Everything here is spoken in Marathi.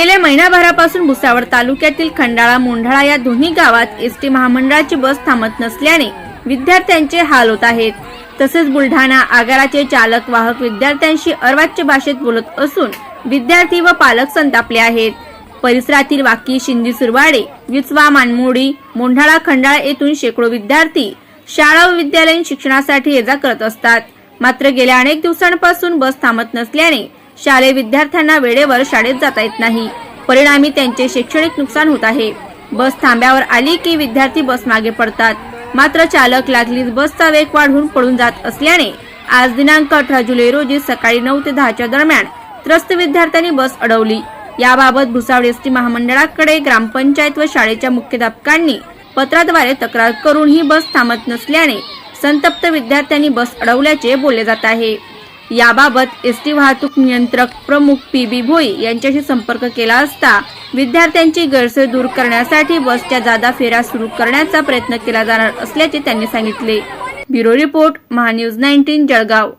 गेल्या महिनाभरापासून भुसावळ तालुक्यातील खंडाळा मोंढाळा या दोन्ही गावात एस टी महामंडळाची बस थांबत नसल्याने विद्यार्थ्यांचे हाल होत आहेत. तसेच बुलढाणा आगाराचे चालक वाहक विद्यार्थ्यांशी अर्वाच्य भाषेत बोलत असून विद्यार्थी व पालक संतापले आहेत. परिसरातील वाकी शिंदी सुरवाडे विचवा मानमोडी मोंढाळा खंडाळा येथून शेकडो विद्यार्थी शाळा व विद्यालयीन शिक्षणासाठी ये जा करत असतात. मात्र गेल्या अनेक दिवसांपासून बस थांबत नसल्याने शालेय विद्यार्थ्यांना वेळेवर शाळेत जाता येत नाही. परिणामी त्यांचे शैक्षणिक नुकसान होत आहे. बस थांब्यावर आली की विद्यार्थी बस मागे पडतात. मात्र चालक लागलीच बसचा वेग वाढवून पळून जात असल्याने आज दिनांक अठरा जुलै रोजी सकाळी नऊ ते दहाच्या दरम्यान त्रस्त विद्यार्थ्यांनी बस अडवली. याबाबत भुसावळ एसटी महामंडळाकडे ग्रामपंचायत व शाळेच्या मुख्याध्यापकांनी पत्राद्वारे तक्रार करून ही बस थांबत नसल्याने संतप्त विद्यार्थ्यांनी बस अडवल्याचे बोलले जात आहे. याबाबत एस टी वाहतूक नियंत्रक प्रमुख पी बी भोई यांच्याशी संपर्क केला असता विद्यार्थ्यांची गैरसोय दूर करण्यासाठी बसच्या जादा फेऱ्या सुरू करण्याचा प्रयत्न केला जाणार असल्याचे त्यांनी सांगितले. Bureau report MahaNews nineteen Jalgaon.